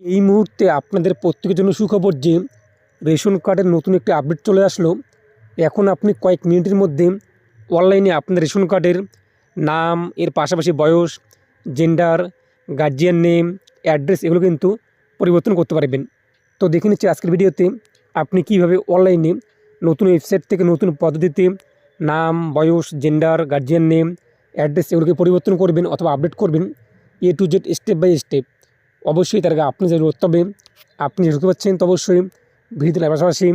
এই মুহূর্তে আপনাদের প্রত্যেকের জন্য সুখবর যে রেশন কার্ডের নতুন একটি আপডেট চলে আসলো। এখন আপনি কয়েক মিনিটের মধ্যে অনলাইনে আপনার রেশন কার্ডের নাম, এর পাশাপাশি বয়স জেন্ডার গার্জিয়ান নেম অ্যাড্রেস এগুলো কিন্তু পরিবর্তন করতে পারবেন। তো দেখে নিচ্ছি আজকের ভিডিওতে আপনি কীভাবে অনলাইনে নতুন ওয়েবসাইট থেকে নতুন পদ্ধতিতে নাম, বয়স জেন্ডার গার্জিয়ান নেম অ্যাড্রেস এগুলোকে পরিবর্তন করবেন অথবা আপডেট করবেন A to Z step by step অবশ্যই তার আপনি যে করতে হবে আপনি ঢুকতে পারছেন তো অবশ্যই ভিডিওতে পাশাপাশি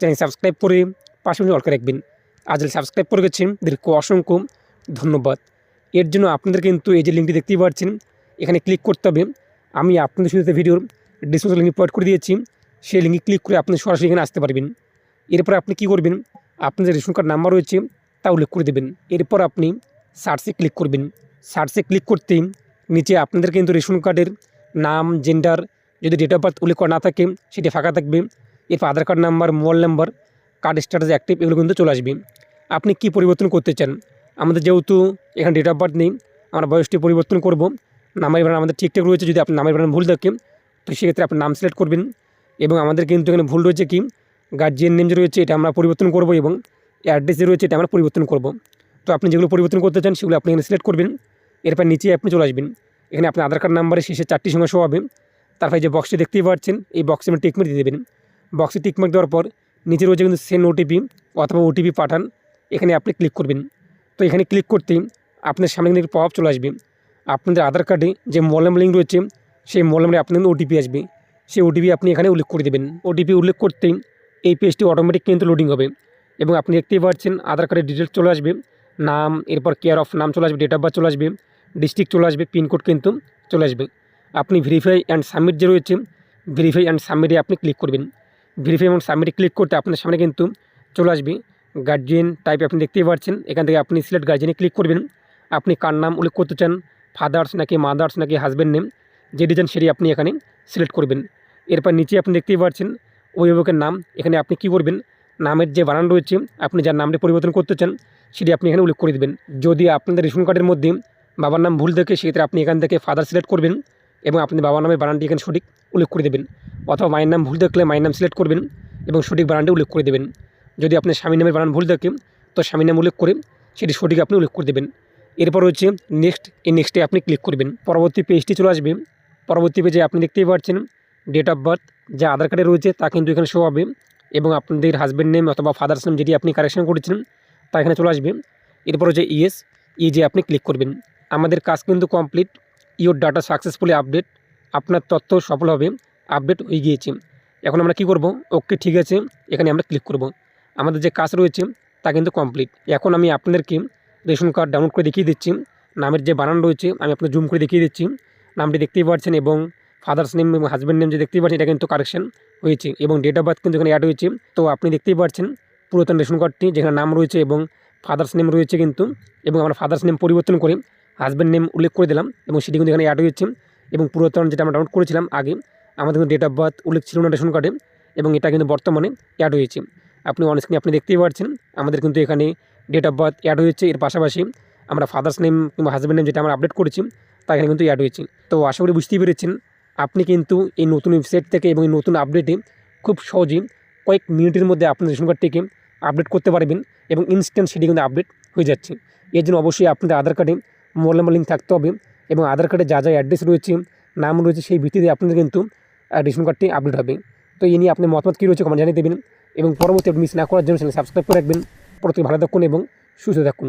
চ্যানেল সাবস্ক্রাইব করে পাশাপাশি অল করে রাখবেন। আজ সাবস্ক্রাইব করে গেছেন, তাদেরকে অসংখ্য ধন্যবাদ। এর জন্য আপনাদের কিন্তু এই যে লিঙ্কটি দেখতেই পাচ্ছেন, এখানে ক্লিক করতে হবে। আমি আপনাদের শুরুতে ভিডিওর ডিসক্রিপশন লিঙ্ক প্রোভাইড করে দিয়েছি, সেই লিঙ্কে ক্লিক করে আপনি সরাসরি এখানে আসতে পারবেন। এরপর আপনি কি করবেন আপনার যে রেশন কার্ড নাম্বার রয়েছে, তা উল্লেখ করে দেবেন। এরপর আপনি সার্চে ক্লিক করবেন। সার্চে ক্লিক করতেই নিচে আপনাদের কিন্তু রেশন কার্ডের নাম জেন্ডার যদি ডেট অফ বার্থ উল্লেখ করা না থাকে, সেটি ফাঁকা থাকবে। এরপর Aadhaar card number mobile number card status active এগুলো কিন্তু চলে আসবে। আপনি কি পরিবর্তন করতে চান? আমাদের যেহেতু এখানে ডেট অফ বার্থ নেই, আমরা বয়সটি পরিবর্তন করব। নামের বানান আমাদের ঠিকঠাক রয়েছে, যদি আপনার নামের বানান ভুল থাকে, তো সেক্ষেত্রে আপনার নাম সিলেক্ট করবেন। এবং আমাদের কিন্তু এখানে ভুল রয়েছে কি? গার্জিয়ান নেম যে রয়েছে, এটা আমরা পরিবর্তন করব এবং অ্যাড্রেস যে রয়েছে, এটা আমরা পরিবর্তন করব। তো আপনি যেগুলো পরিবর্তন করতে চান, সেগুলো আপনি এখানে সিলেক্ট করবেন। এরপর নিচে আপনি চলে আসবেন। এখানে আপনার আধার কার্ড নাম্বারের শেষে চারটি সংখ্যা শো হবে। তারপরে যে বক্সটি দেখতেই পাচ্ছেন, এই বক্সে আপনি টিকমার্ক দিয়ে দেবেন। বক্সে টিকমার্ক দেওয়ার পর নিচে রয়েছে কিন্তু সেন্ড ওটিপি অথবা ওটিপি পাঠান। এখানে আপনি ক্লিক করবেন। তো এখানে ক্লিক করতেই আপনার সামনে কিন্তু পপ চলে আসবে। আপনাদের আধার কার্ডে যে নাম্বার লিঙ্ক রয়েছে, সেই নাম্বারে আপনার ওটিপি আসবে। সেই ওটিপি আপনি এখানে উল্লেখ করে দেবেন। ওটিপি উল্লেখ করতেই এই পেজটি অটোমেটিক কিন্তু লোডিং হবে। এবং আপনি দেখতেই পাচ্ছেন, আধার কার্ডের ডিটেলস চলে আসবে। নাম, এরপর কেয়ার অফ নাম চলে আসবে ডেট অফ বার্থ চলে আসবে। ডিস্ট্রিক্ট চলে আসবে পিনকোড কিন্তু চলে আসবে। আপনি ভেরিফাই অ্যান্ড সাবমিট যে রয়েছে ভেরিফাই অ্যান্ড সাবমিটে আপনি ক্লিক করবেন। ভেরিফাই এবং সাবমিটে ক্লিক করতে আপনার সামনে কিন্তু চলে আসবে গার্জিয়ান টাইপ আপনি দেখতেই পাচ্ছেন। এখান থেকে আপনি সিলেক্ট গার্জিয়ানে ক্লিক করবেন। আপনি কার নাম উল্লেখ করতে চান ফাদার্স নাকি মাদার্স নাকি হাজব্যান্ড নেম যে ডিজাইন সেটি আপনি এখানে সিলেক্ট করবেন। এরপর নিচে আপনি দেখতেই পাচ্ছেন, অভিভাবকের নাম, এখানে আপনি কি করবেন? নামের যে বানান রয়েছে, আপনি যার নামটি পরিবর্তন করতে চান, সেটি আপনি এখানে উল্লেখ করে দেবেন। যদি আপনাদের রেশন কার্ডের মধ্যে বাবার নাম ভুল দেখে সেক্ষেত্রে আপনি এখান থেকে ফাদার সিলেক্ট করবেন এবং আপনি বাবার নামের বানানটি এখানে সঠিক উল্লেখ করে দেবেন। অথবা মায়ের নাম ভুল দেখলে মায়ের নাম সিলেক্ট করবেন এবং সঠিক বানানটি উল্লেখ করে দেবেন। যদি আপনার স্বামীর নামের বানান ভুল থাকে তো স্বামীর নাম উল্লেখ করে সেটি সঠিক আপনি উল্লেখ করে দেবেন। এরপর হচ্ছে নেক্সট এই নেক্সটে আপনি ক্লিক করবেন। পরবর্তী পেজটি চলে আসবে। পরবর্তী পেজে আপনি দেখতেই পাচ্ছেন ডেট অফ বার্থ যা আধার কার্ডে রয়েছে, তা কিন্তু এখানে শো হবে এবং আপনাদের হাজব্যান্ড নেম অথবা ফাদার্স নেম যেটি আপনি কারেকশন করেছেন তা এখানে চলে আসবে। এরপর হচ্ছে ইএস ই যে আপনি ক্লিক করবেন। আমাদের কাজ কিন্তু complete your data successfully update আপনার তথ্য সফল হবে আপডেট হয়ে গিয়েছে। এখন আমরা কি করব? ওকে ঠিক আছে। এখানে আমরা ক্লিক করব। আমাদের যে কাজ রয়েছে, তা কিন্তু কমপ্লিট এখন আমি আপনাদেরকে রেশন কার্ড ডাউনলোড করে দেখিয়ে দিচ্ছি। নামের যে বানান রয়েছে, আমি আপনার জুম করে দেখিয়ে দিচ্ছি। নামটি দেখতেই পাচ্ছেন এবং ফাদার্স নেম এবং হাজব্যান্ড নেম যে দেখতেই পাচ্ছেন, এটা কিন্তু কারেকশন হয়েছে এবং ডেট অফ বার্থ কিন্তু এখানে অ্যাড হয়েছে। তো আপনি দেখতেই পাচ্ছেন, পুরাতন রেশন কার্ডটি যেখানে নাম রয়েছে এবং ফাদার্স নেম রয়েছে কিন্তু, এবং আমরা ফাদার্স নেম পরিবর্তন করে হাজব্যান্ড নেম উল্লেখ করে দিলাম এবং সেটি কিন্তু এখানে অ্যাড হয়েছে এবং পুরাতন যেটা আমরা ডাউনলোড করেছিলাম আগে, আমাদের কিন্তু ডেট অফ বার্থ উল্লেখ ছিল না রেশন কার্ডে এবং এটা কিন্তু বর্তমানে অ্যাড হয়েছে। আপনি অনস্ক্রিনে আপনি দেখতেই পাচ্ছেন, আমাদের কিন্তু এখানে ডেট অফ বার্থ অ্যাড হয়েছে। এর পাশাপাশি আমরা ফাদার্স নেম কিংবা হাজব্যান্ড নেম যেটা আমরা আপডেট করেছি, তা এখানে কিন্তু অ্যাড হয়েছে। তো আশা করি বুঝতেই পেরেছেন, আপনি কিন্তু এই নতুন ওয়েবসাইট থেকে এবং এই নতুন আপডেটে খুব সহজেই কয়েক মিনিটের মধ্যে আপনার রেশন কার্ডটিকে আপডেট করতে পারবেন এবং ইনস্ট্যান্ট সেটি কিন্তু আপডেট হয়ে যাচ্ছে। এর জন্য অবশ্যই আপনাদের আধার কার্ডে মোবাইল নাম্বার লিঙ্ক থাকতে হবে এবং আধার কার্ডে যা যা অ্যাড্রেস রয়েছে, নাম রয়েছে, সেই ভিত্তিতে আপনাদের কিন্তু রেশন কার্ডটি আপডেট হবে। তো এই নিয়ে আপনি মতামত কী রয়েছে কমেন্ট জানিয়ে দেবেন এবং পরবর্তী মিস না করার জন্য সাবস্ক্রাইব করে রাখবেন। প্রত্যেকে ভালো থাকুন এবং সুস্থ থাকুন।